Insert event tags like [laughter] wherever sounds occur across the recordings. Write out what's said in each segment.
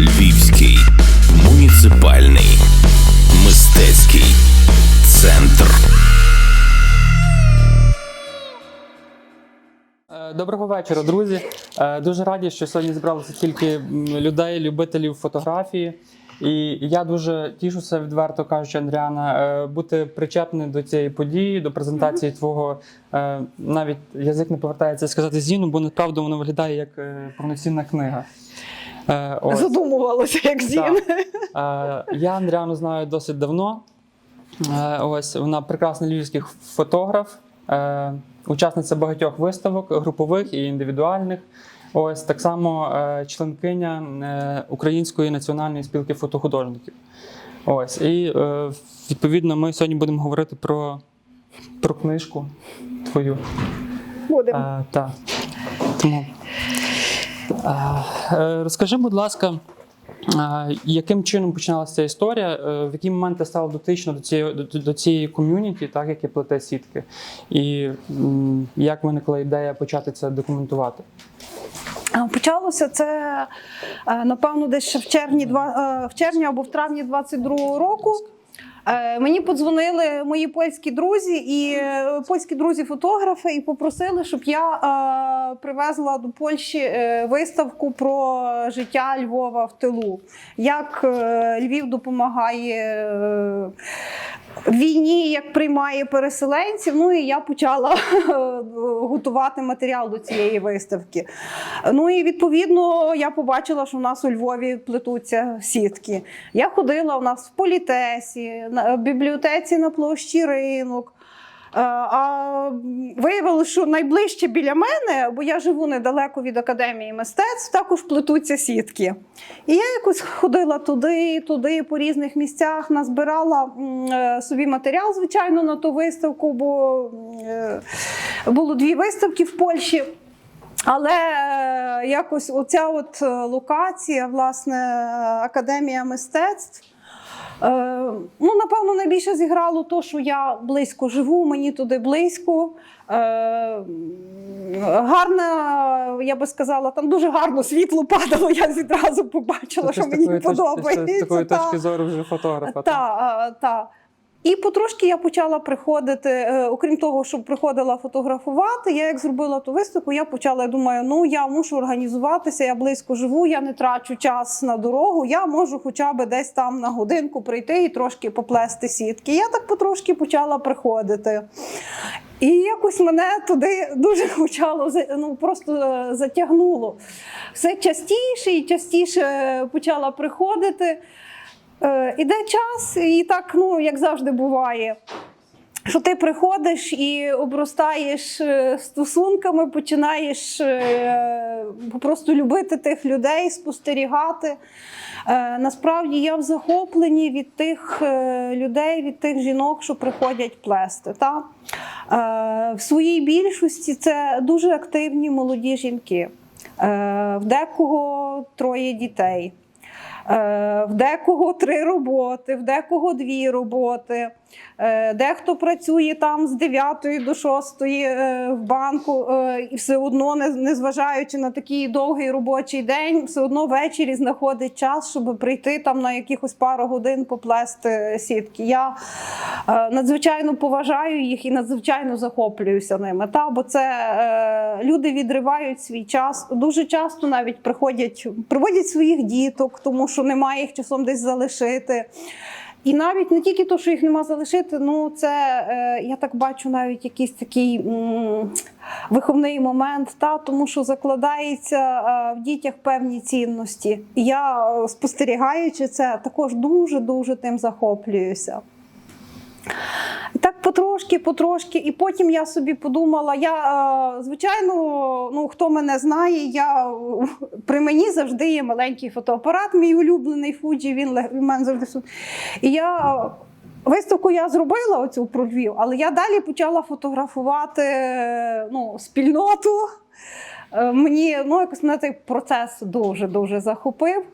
Львівський муніципальний мистецький центр. Е, Доброго вечора, друзі. Е, Дуже раді, що сьогодні зібралося тільки людей, любителів фотографії. І я дуже тішуся, відверто кажучи, Андріана, е, бути причетним до цієї події, до презентації твого навіть язик не повертається сказати зіну, бо насправді воно виглядає як повноцінна книга. Е, ось. Задумувалося, як зін. Е, Я Андріану знаю досить давно. Е, Ось вона прекрасний львівський фотограф, е, учасниця багатьох виставок, групових і індивідуальних. Ось так само е, членкиня е, Української національної спілки фотохудожників. Ось і е, відповідно ми сьогодні будемо говорити про, про книжку твою. Будемо. Е, так. Тому розкажи, будь ласка, е, яким чином починалася ця історія? е, В який момент ти стала дотична до цієї до, цієї ком'юніті, так яке плете сітки, і як виникла ідея почати це документувати? Почалося це е, напевно десь в червні, е, в червні або в травні 22-го року. Е, Мені подзвонили мої польські друзі і е, польські друзі-фотографи і попросили, щоб я е, привезла до Польщі виставку про життя Львова в тилу. Як Львів допомагає війні, як приймає переселенців. Ну і я почала готувати матеріал до цієї виставки. Ну і відповідно я побачила, що в нас у Львові плетуться сітки. Я ходила у нас в політесі, в бібліотеці на площі ринок. Е, А виявилося, що найближче біля мене, бо я живу недалеко від академії мистецтв, також плетуться сітки. І я якось ходила туди, туди, по різних місцях, назбирала е, собі матеріал, звичайно, на ту виставку, бо е, було дві виставки в Польщі. Але якось оця от локація, власне, академія мистецтв. Е, ну, напевно, найбільше зіграло то, що я близько живу, мені туди близько. Е, гарна, я би сказала, там дуже гарно світло падало, я відразу побачила, що мені подобається. з такої точки зору вже фотографа. так? Так, так. І потрошки я почала приходити, е, окрім того, що приходила фотографувати, я як зробила ту виставку, я почала, я думаю, ну я мушу організуватися, я близько живу, я не трачу час на дорогу, я можу хоча б десь там на годинку прийти і трошки поплести сітки. Я так потрошки почала приходити. І якось мене туди дуже почало ну, просто е, затягнуло. Все частіше і частіше почала приходити. Е, Іде час, і так, ну як завжди буває. Що ти приходиш і обростаєш е, стосунками, починаєш е, просто любити тих людей, спостерігати. Насправді я в захопленні від тих людей, від тих жінок, що приходять плести. Та? В своїй більшості це дуже активні молоді жінки. В декого троє дітей. Е, В декого три роботи, в декого дві роботи. Е, Дехто працює там з 9 до 6 е, в банку, е, і все одно, незважаючи на такий довгий робочий день, все одно ввечері знаходить час, щоб прийти там на якихось пару годин поплести сітки. Я надзвичайно поважаю їх і надзвичайно захоплююся ними. Та, бо це люди відривають свій час. Дуже часто навіть приходять, приводять своїх діток, тому що немає їх часом десь залишити. І навіть не тільки то, що їх нема залишити, ну це е, я так бачу навіть якийсь такий виховний момент, та тому що закладається е, в дітях певні цінності. Я е, спостерігаючи це, також дуже дуже тим захоплююся. Так потрошки, потрошки, і потім я собі подумала: я, е, звичайно, ну хто мене знає, я [laughs] при мені завжди є маленький фотоапарат, мій улюблений Fuji, він в мене завжди. І я е, виставку я зробила оцю про Львів, але я далі почала фотографувати е, ну, спільноту. Мені ну, якось мене цей процес дуже дуже захопив.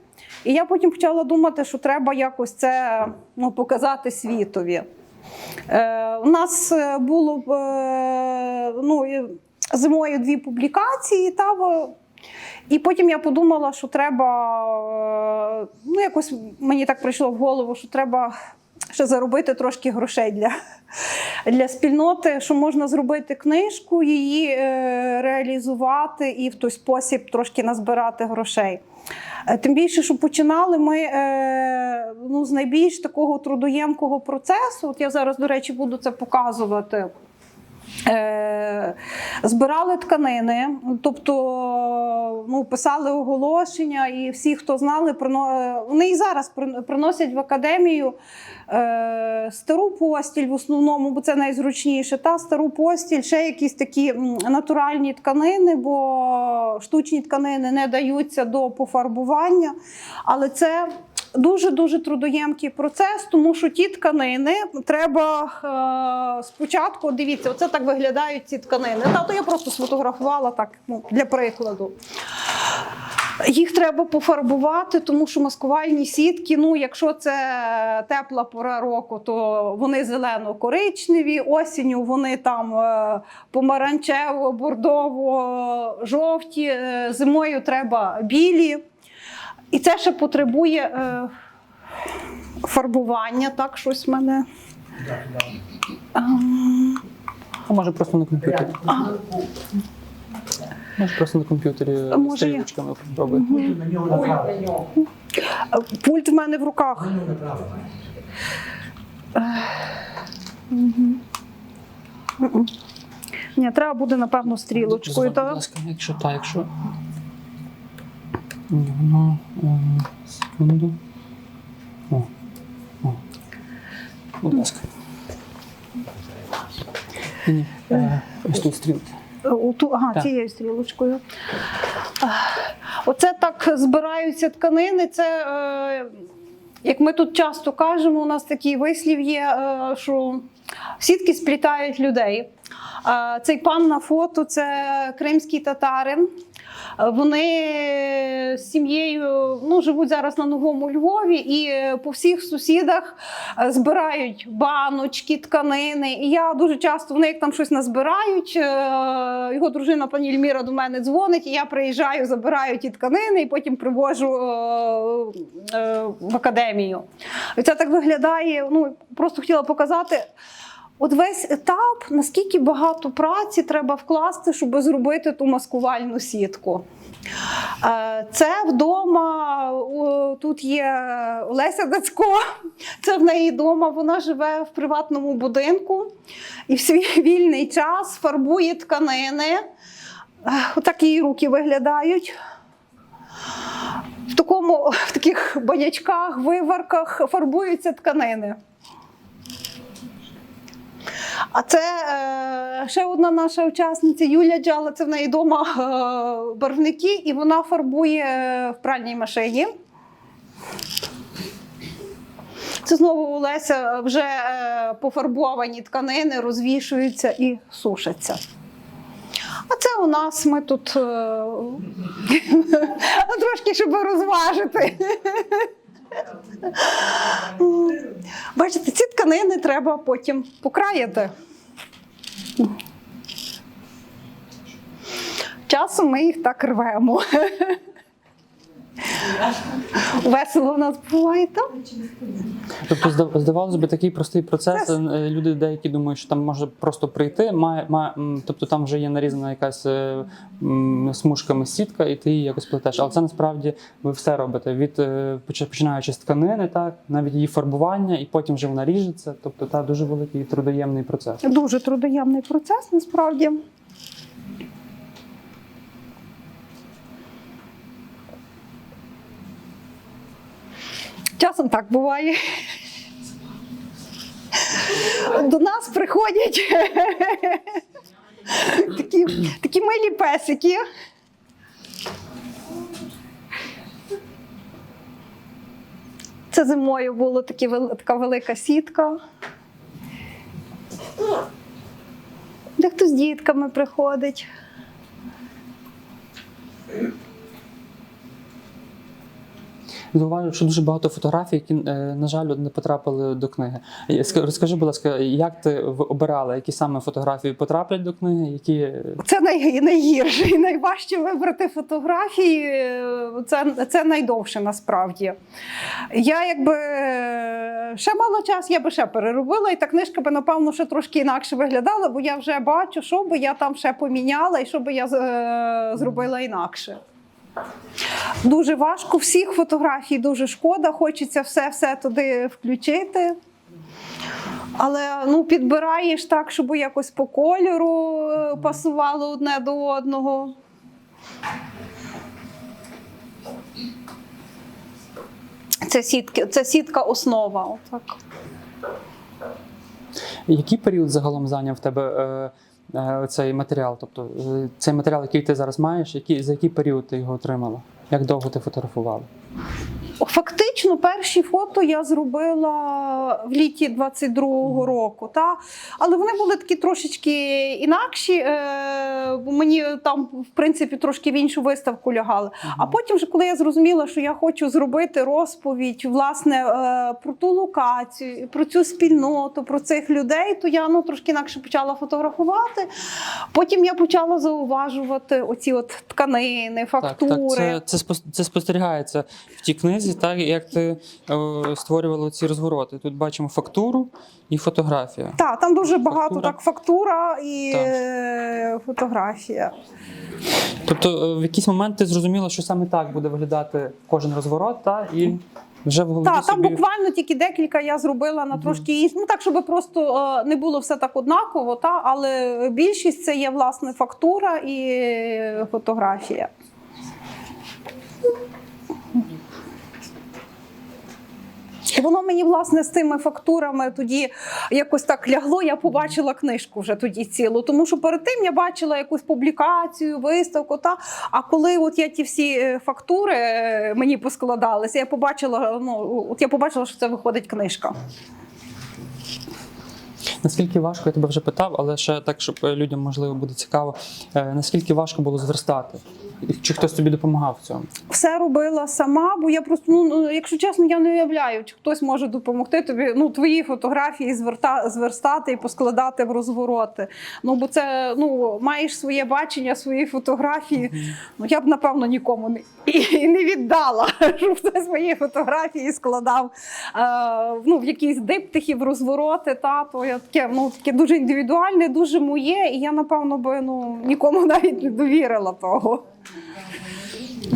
І я потім почала думати, що треба якось це ну, показати світові. Е, у нас е, було е, ну, зимою дві публікації. Та, І потім я подумала, що треба, ну якось мені так прийшло в голову, що треба ще заробити трошки грошей для, для спільноти, що можна зробити книжку, її е, реалізувати і в той спосіб трошки назбирати грошей. Е, Тим більше, що починали ми е, ну, з найбільш такого трудоємкого процесу. От я зараз, до речі, буду це показувати. Е, збирали тканини, тобто ну, писали оголошення, і всі, хто знали, вони і зараз приносять в академію е, стару постіль в основному, бо це найзручніше. Та стару постіль, ще якісь такі натуральні тканини, бо штучні тканини не даються до пофарбування. Але це дуже дуже трудоємкий процес, тому що ті тканини треба е, спочатку. Дивіться, оце так виглядають ці тканини. Та то я просто сфотографувала так ну, для прикладу. Їх треба пофарбувати, тому що маскувальні сітки, ну якщо це тепла пора року, то вони зелено-коричневі, осінню вони там е, помаранчево, бордово, жовті, е, зимою треба білі. І це ще потребує е, фарбування, так, щось в мене. Ем, А може просто на комп'ютері. Може просто на комп'ютері Може, я- стрілочками попробуй. Пульт в мене в руках. Мгм. Ні, треба буде, напевно, стрілочкою. Будь ласка, якщо так, якщо. Воно. е, Секунду. О. О. Будь ласка. Ні, ні. е, Ось тут стрілки. У ту- Ага, Так. цією стрілочкою. Оце так збираються тканини. Це, е, як ми тут часто кажемо, у нас такий вислів є, е, що сітки сплітають людей. Е, Цей пан на фото це кримський татарин. Вони з сім'єю ну, живуть зараз на новому Львові і е, по всіх сусідах е, збирають баночки, тканини. І я дуже часто вони як там щось назбирають. е, Його дружина пані Ельміра до мене дзвонить, і я приїжджаю, забираю ті тканини і потім привожу в академію. Це так виглядає. Ну просто хотіла показати. От весь етап, наскільки багато праці треба вкласти, щоб зробити ту маскувальну сітку. Е, Це вдома. Тут є Леся Дацько, це в неї вдома. Вона живе в приватному будинку і в свій вільний час фарбує тканини. Е, Отак її руки виглядають. В, такому, в таких банячках, виварках фарбуються тканини. А це е, ще одна наша учасниця Юля Джала. Це в неї вдома е, барвники, і вона фарбує е, в пральній машині. Це знову у Леся вже е, пофарбовані тканини розвішуються і сушаться. А це у нас ми тут е, [laughs] трошки, щоб розважити. Бачите, ці тканини треба потім покраяти. Часом ми їх так рвемо. Весело у нас буває, так? Тобто, здав- здавалося б, такий простий процес. е, Люди деякі думають, що там може просто прийти, має, має, тобто там вже є нарізана якась е, смужками сітка, і ти її якось плетеш. Але це насправді ви все робите від е, починаючи з тканини, так навіть її фарбування, і потім вже вона ріжеться. Тобто, та дуже великий трудоємний процес. Дуже трудоємний процес, насправді. Часом так буває. До нас приходять такі, такі милі песики. Це зимою була така велика сітка. Дехто з дітками приходить. Зауважив, що дуже багато фотографій, які, е, на жаль, не потрапили до книги. Е, Розкажи, будь ласка, як ти обирала, які саме фотографії потраплять до книги, які Це най, найгірше і найважче вибрати фотографії. е, Це, це найдовше насправді. Я якби ще мала час, я би ще переробила, і та книжка би, напевно, ще трошки інакше виглядала, бо я вже бачу, що би я там ще поміняла і що би я зробила інакше. Дуже важко. Всіх фотографій дуже шкода. Хочеться все-все туди включити. Але ну, підбираєш так, щоб якось по кольору е, пасувало одне до одного. Це, сітки, це сітка основа. Отак. який період загалом зайняв в тебе е, цей матеріал? Тобто е, цей матеріал, який ти зараз маєш, який, за який період ти його отримала? Як довго ти фотографувала? Фактично, перші фото я зробила в літі 22-го року. Та? Але вони були такі трошечки інакші, е, бо мені там, в принципі, трошки в іншу виставку лягали. А потім, вже, коли я зрозуміла, що я хочу зробити розповідь власне, е, про ту локацію, про цю спільноту, про цих людей, то я ну, трошки інакше почала фотографувати. Потім я почала зауважувати оці от тканини, фактури. Так, так, це, це, це спостерігається в тій книзі, так як ти е, створювала ці розвороти. Тут бачимо фактуру і фотографія. Так, там дуже багато Фактура. так фактура і Так. е, фотографія. Тобто, е, в якийсь момент ти зрозуміла, що саме так буде виглядати кожен розворот, та, і вже в голові Так, там буквально тільки декілька я зробила на трошки інші. Ну так, щоб просто е, не було все так однаково, та, але більшість це є власне фактура і фотографія. І воно мені власне з тими фактурами тоді якось так лягло. Я побачила книжку вже тоді цілу. Тому що перед тим я бачила якусь публікацію, виставку. Та а коли от я ті всі е, фактури е, мені поскладалися, я побачила. Ну от я побачила, що це виходить книжка. Наскільки важко, я тебе вже питав, але ще так, щоб е, людям можливо буде цікаво, е, наскільки важко було зверстати? Чи хтось тобі допомагав в цьому? Все робила сама, бо я просто, ну, ну якщо чесно, я не уявляю, чи хтось може допомогти тобі ну, твої фотографії зверта, зверстати і поскладати в розвороти. Ну, бо це ну, маєш своє бачення, свої фотографії. Ну, я б, напевно, нікому не, [laughs] і, і не віддала, [laughs] щоб хтось мої фотографії складав е, ну, в якісь диптихи, в розвороти. Та, то я таке, ну, таке дуже індивідуальне, дуже моє, і я, напевно, би ну, нікому [laughs] навіть не довірила того.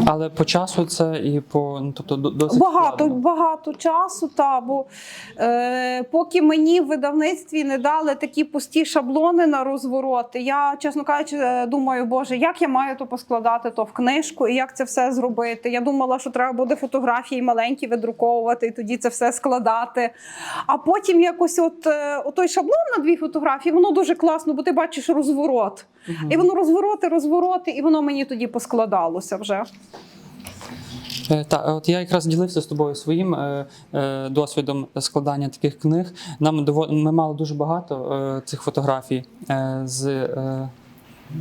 Але по часу це і по ну, тобто досить Багато, складно. багато часу, та, бо е, поки мені в видавництві не дали такі пусті шаблони на розвороти, я, чесно кажучи, е, думаю, Боже, як я маю то поскладати то в книжку і як це все зробити. Я думала, що треба буде фотографії маленькі видруковувати і тоді це все складати. А потім якось от, е, отой шаблон на дві фотографії, воно дуже класно, бо ти бачиш розворот. І воно розвороти, розвороти, і воно мені тоді поскладалося вже. Е, Так, от я якраз ділився з тобою своїм е, е, досвідом складання таких книг. Нам дово- ми мали дуже багато е, цих фотографій е, з, е,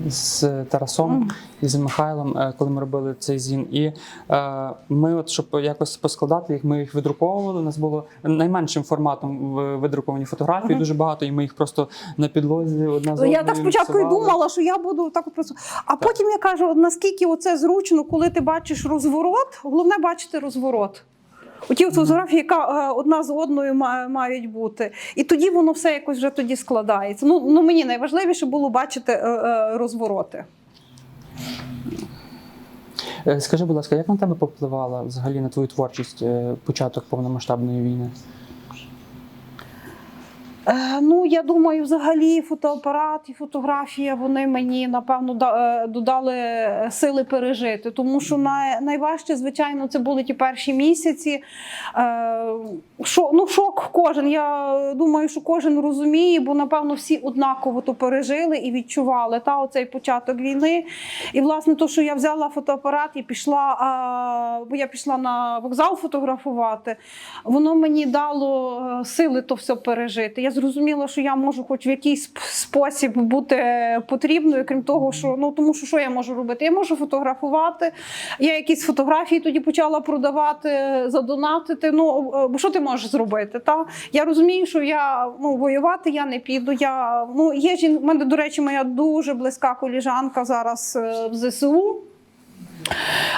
з Тарасом і з Михайлом, е, коли ми робили цей зін. І е, ми, от, щоб якось поскладати їх, ми їх видруковували. У нас було найменшим форматом видруковані фотографії, дуже багато, і ми їх просто на підлозі одна з Ну, Я так спочатку і думала, що я буду так просто. А потім я кажу, наскільки оце зручно, коли ти бачиш розворот, головне бачити розворот. Оті от фотографії, яка е, одна з одною мають бути. І тоді воно все якось вже тоді складається. Ну, ну мені найважливіше було бачити е, е, розвороти. Скажи, будь ласка, як на тебе попливала взагалі на твою творчість початок повномасштабної війни? Е, Ну, я думаю, взагалі фотоапарат і фотографія вони мені напевно е, додали сили пережити. Тому що найважче, звичайно, це були ті перші місяці. Е, Шо, ну, шок кожен. Я думаю, що кожен розуміє, бо напевно всі однаково то пережили і відчували та оцей початок війни. І власне, то, що я взяла фотоапарат і пішла, бо я пішла на вокзал фотографувати, воно мені дало е, сили то все пережити. Я зрозуміла, що я можу хоч в якийсь спосіб бути потрібною, крім того, що ну тому, що що я можу робити? Я можу фотографувати. Я якісь фотографії тоді почала продавати, задонатити. Ну е, бо що ти можеш зробити? Та я розумію, що я ну воювати я не піду. Я ну є жін... мене, до речі, моя дуже близька коліжанка зараз е, в ЗСУ.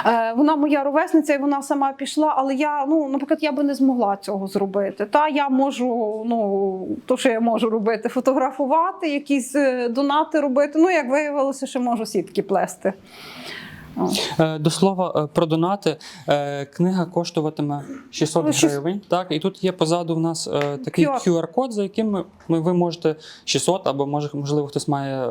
Е, Вона моя ровесниця, і вона сама пішла, але я, ну, наприклад, я би не змогла цього зробити. Та я можу, ну, то, що я можу робити, фотографувати, якісь е, донати робити. Ну, як виявилося, що можу сітки плести. Е, До слова е, про донати. Е, Книга коштуватиме 600 Ну, гривень. Так, і тут є позаду в нас такий QR. QR-код, за яким ми- ви можете 600, або може, можливо, хтось має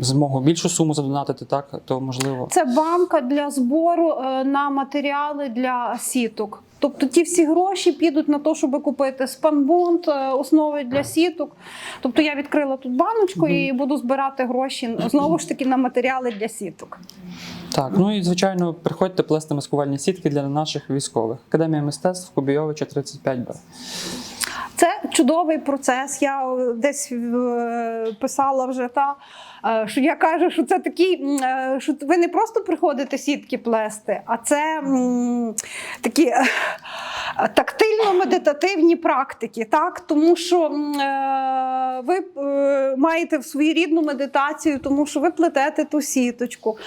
змогу більшу суму задонатити, так, то можливо. Це банка для збору на матеріали для сіток. Тобто ті всі гроші підуть на те, щоб купити спанбонд, е, основи для сіток. Тобто я відкрила тут баночку і буду збирати гроші знову ж таки на матеріали для сіток. Так, ну і звичайно, приходьте плести маскувальні сітки для наших військових. Академія мистецтв Кубійовича 35Б. Це чудовий процес. Я десь е, писала вже та. Е, Що я кажу, що це такий, е, що ви не просто приходите сітки плести, а це такі е, тактильно-медитативні практики, так? Тому що ви маєте своєрідну медитацію, тому що ви плетете ту сіточку.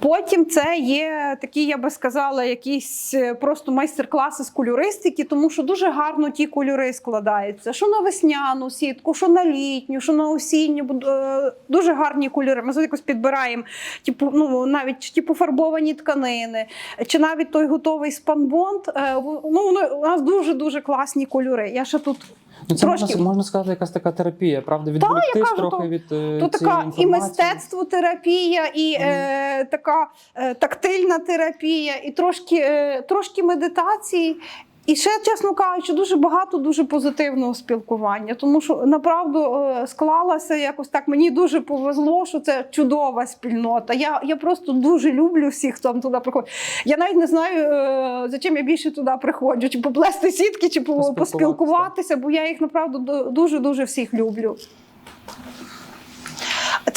Потім це є такі, я би сказала, якісь просто майстер-класи з кольористики, тому що дуже гарно ті кольори складаються. Що на весняну сітку, що на літню, що на осінню. Дуже гарні кольори. Ми якось підбираємо, типу, ну навіть чи пофарбовані тканини, чи навіть той готовий спанбонд. Е, Ну, у нас дуже дуже класні кольори. Я ще тут Ну, це Трошки. можна, можна сказати, якась така терапія, правда? Відволіктись кажу, трохи то- від е, То цієї така і інформації. мистецтвотерапія, і е, така е, тактильна терапія, і трошки, е, трошки медитації. І ще, чесно кажучи, дуже багато дуже позитивного спілкування. Тому що направду е, склалася якось так. Мені дуже повезло, що це чудова спільнота. Я, я просто дуже люблю всіх, хто туди приходить. Я навіть не знаю, е, за чим я більше туди приходжу, чи поплести сітки, чи по- Поспілкуватися. поспілкуватися, бо я їх направду дуже дуже всіх люблю.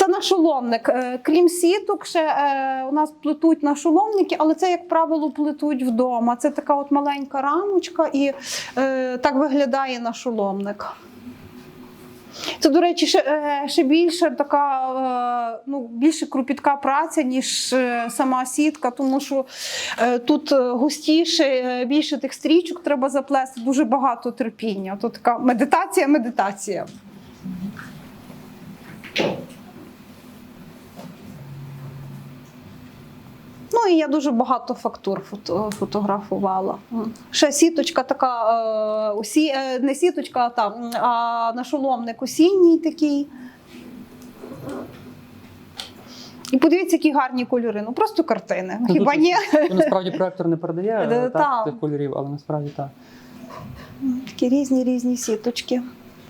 Це нашоломник. Е, Крім сіток, ще е, у нас плетуть нашоломники, але це, як правило, плетуть вдома. Це така от маленька рамочка, і е, так виглядає нашоломник. Це, до речі, ще, ще більше така, ну, більше кропітка праця, ніж сама сітка, тому що тут густіше, більше тих стрічок треба заплести, дуже багато терпіння. Тут така медитація, медитація. Ну і я дуже багато фактур фото, фотографувала. Ще сіточка така, е, усі, е, не сіточка, а, та, м, а нашоломник осінній такий. І подивіться, які гарні кольори. Ну просто картини. Ну, Хіба тут- ні? Ну, Насправді проектор не передає [laughs] так. тих кольорів, але насправді так. Такі різні різні сіточки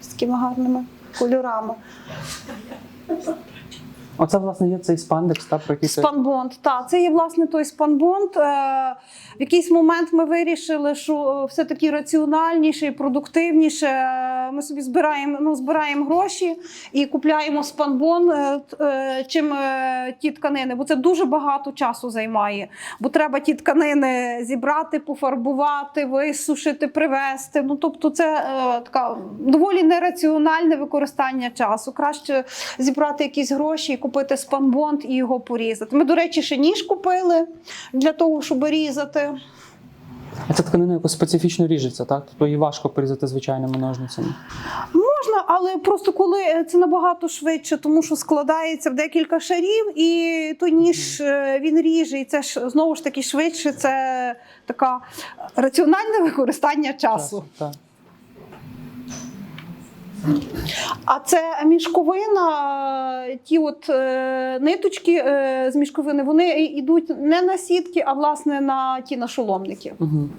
з такими гарними кольорами. Оце, власне, є цей спандекс, та, про який ти- Спанбонд, так, це є власне той спанбонд. Е, в якийсь момент ми вирішили, що е, все-таки раціональніше і продуктивніше. е, Ми собі збираємо, ну, збираємо гроші і купляємо спанбон, чим ті тканини, бо це дуже багато часу займає. Бо треба ті тканини зібрати, пофарбувати, висушити, привезти. Ну тобто, це така доволі нераціональне використання часу. Краще зібрати якісь гроші купити спанбонд і його порізати. Ми, до речі, ще ніж купили для того, щоб різати. А ця тканина якось специфічно ріжеться, так? Тобто її важко порізати звичайними ножницями. Можна, але просто коли це набагато швидше, тому що складається в декілька шарів, і той ніж е, він ріже, і це ж знову ж таки швидше. Це така раціональне використання часу. Так. А це мішковина, е, ті от е, ниточки е, з мішковини, вони йдуть не на сітки, а власне на ті нашоломники. Угу.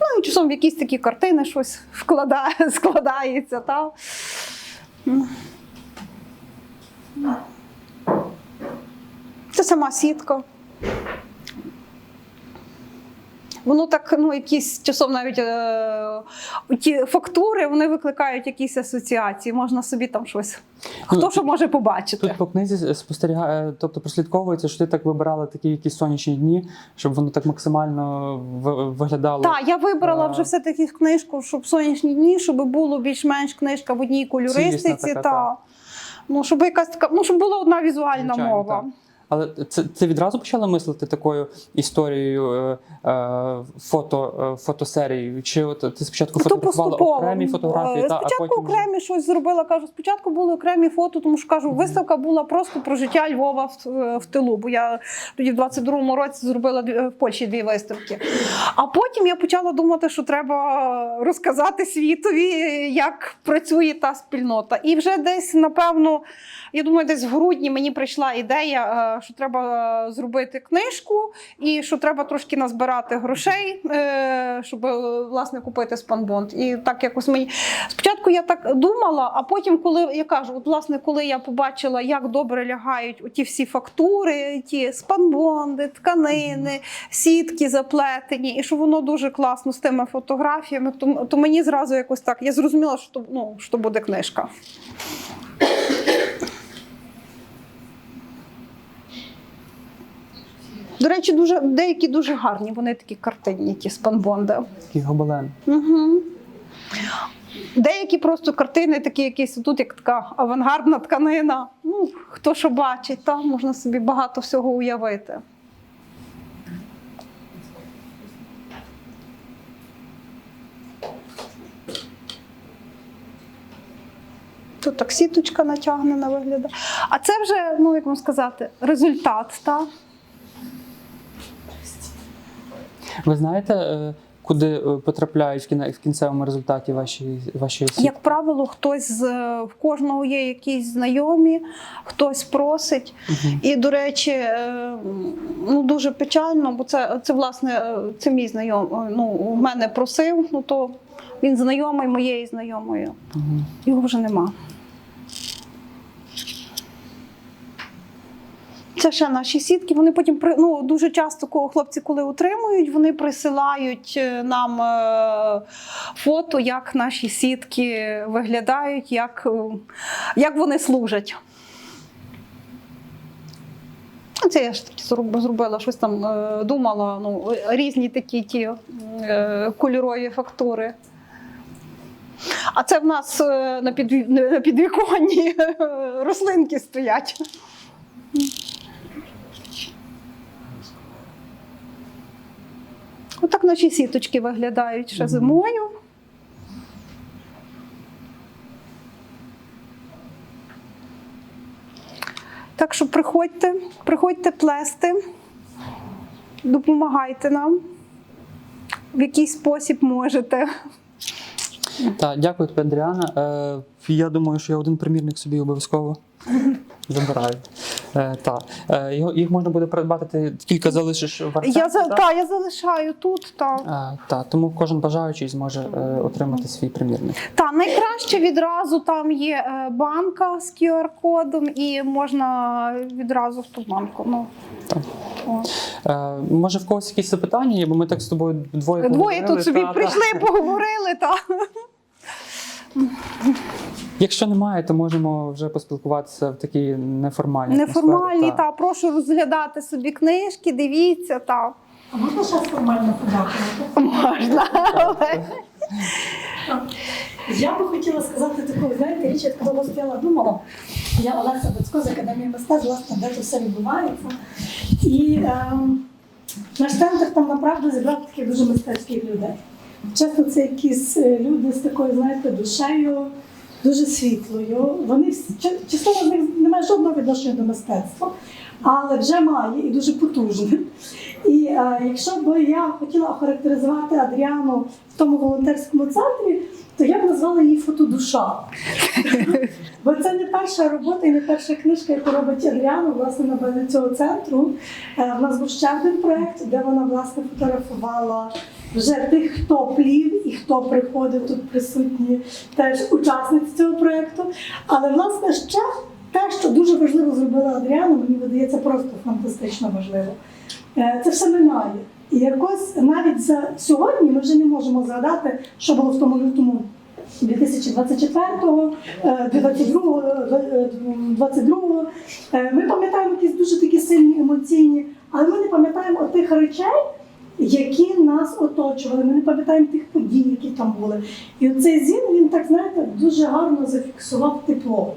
Ну і часом в якісь такі картини щось вкладає, [laughs] складається. Та? Це сама сітка. Воно так, ну, якісь часом навіть е, ті фактури вони викликають якісь асоціації. Можна собі там щось. Хто Ну, що може побачити? Тут по книзі спостерігає, тобто прослідковується, що ти так вибирала такі якісь сонячні дні, щоб воно так максимально виглядало. Так, я вибрала А. вже все-таки книжку, щоб сонячні дні, щоб було більш-менш книжка в одній кольористиці. Цілісна така, та. та. Ну, щоб якась така, ну, щоб була одна візуальна Звичайно, мова. так. Але це, це відразу почала мислити такою історією е, е, фото, е, фотосерії? Чи от ти спочатку фотографувала окремі фотографії, Е, та, а Спочатку потім окремі щось зробила. Кажу, спочатку були окремі фото, тому що кажу, виставка була просто про життя Львова в, в тилу. Бо я тоді в 22-му році зробила в Польщі дві виставки. А потім я почала думати, що треба розказати світові, як працює та спільнота. І вже десь, напевно, я думаю, десь в грудні мені прийшла ідея, е, що треба зробити книжку, і що треба трошки назбирати грошей, е, щоб е, власне купити спанбонд. І так якось мені спочатку я так думала, а потім, коли я кажу, от власне, коли я побачила, як добре лягають оті всі фактури, ті спанбонди, тканини, сітки заплетені, і що воно дуже класно з тими фотографіями, то, то мені зразу якось так. Я зрозуміла, що ну, що буде книжка. До речі, дуже деякі дуже гарні. Вони такі картинні, ті спанбонди. Такий гобелен. Угу. Деякі просто картини, такі якісь тут, як така авангардна тканина. Ну, хто що бачить, там можна собі багато всього уявити. Тут так сіточка натягнена виглядає. А це вже, ну як вам сказати, результат. Та? Ви знаєте, е, куди е, потрапляють в кінцевому результаті ваші ваші сітки? Як правило, хтось з в кожного є якісь знайомі, хтось просить. Мгм. І, до речі, е, ну дуже печально, бо це, це власне це мій знайомий. Ну, у мене просив, ну то він знайомий моєї знайомої. Мгм. Його вже нема. Це ще наші сітки. Вони потім ну, дуже часто, хлопці, коли утримують, вони присилають е, нам е, фото, як наші сітки виглядають, як, е, як вони служать. Це я ж таки зробила щось там, думала, ну, різні такі ті кольорові фактури. А це в нас на, підвіконні рослинки стоять. Отак наші сіточки виглядають ще зимою. Так що приходьте, приходьте плести, допомагайте нам. В якийсь спосіб можете. Так, дякую тобі, Андріана. Е, я думаю, що я один примірник собі обов'язково [laughs] забираю. Е, та. Е, його, їх можна буде придбати, ти кілька залишиш в арсеналі, Я, за, так? та, я залишаю тут. Та. Е, та, тому кожен бажаючий зможе е, отримати свій примірник. Та найкраще відразу там є банка з QR-кодом, і можна відразу в ту банку. Ну, Так. Е, може, в когось якісь запитання є, бо ми так з тобою двоє Двоє поговорили, тут собі та, та. прийшли, поговорили. Та. Якщо немає, то можемо вже поспілкуватися в такій неформальній Неформальні, атмосфері, та прошу розглядати собі книжки, дивіться, та А можна ще формально подякувати? можна. Але Я би хотіла сказати таку, знаєте, річ, я коли стояла, думала. Я Олеся Бацько з Академії мистецтв, власне, де це все відбувається. І ем, наш центр там направду зібрав таких дуже мистецьких людей. Чесно, це якісь е, люди з такою, знаєте, душею, дуже світлою. Вони всі- чи- частина з них не має жодного відношення до мистецтва, але вже має і дуже потужне. І е, якщо б я хотіла охарактеризувати Адріану в тому волонтерському центрі, то я б назвала її фотодуша. [laughs] Бо це не перша робота і не перша книжка, яку робить Адріана, власне, на базі цього центру. Е, В нас був ще один проєкт, де вона власне фотографувала вже тих, хто плів і хто приходив тут присутні, теж учасниці цього проєкту. Але власне ще те, що дуже важливо зробила Адріана, мені видається просто фантастично важливо. Е, Це все минає. І якось навіть за сьогодні ми вже не можемо згадати, що було в тому лютому 2024-го, е, 22-го, е, 22-го. Е, Ми пам'ятаємо якісь дуже такі сильні емоційні, але ми не пам'ятаємо тих речей, які нас оточували. Ми не пам'ятаємо тих подій, які там були. І оцей зін, він так знаєте, дуже гарно зафіксував тепло.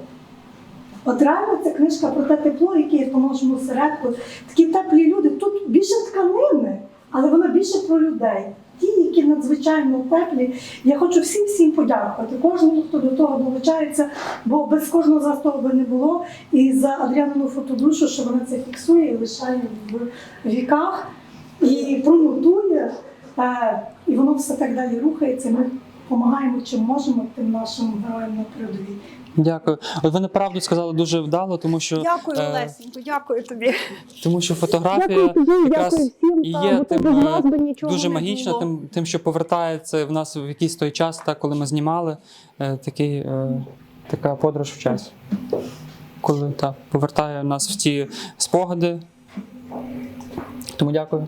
От реально ця книжка про те тепло, яке є в нашому середку. Такі теплі люди. Тут більше тканини, але вона більше про людей. Ті, які надзвичайно теплі. Я хочу всім всім подякувати. Кожному, хто до того долучається, бо без кожного з вас того би не було. І за Адріанину фотодушу, що вона це фіксує і лишає в віках і пронотує. Е, і воно все так далі рухається. Ми допомагаємо чим можемо тим нашим героям на передовій. Дякую. От ви неправду сказали дуже вдало, тому що Дякую, е, Олесенько, дякую тобі. тому що фотографія Дякую тобі, якраз дякую всім, і та, є тим е, би нічого дуже магічна, тим, тим, що повертається в нас в якийсь той час, так, коли ми знімали е, такий, е, така подорож в час. Коли так, повертає нас в ті спогади. Тому дякую.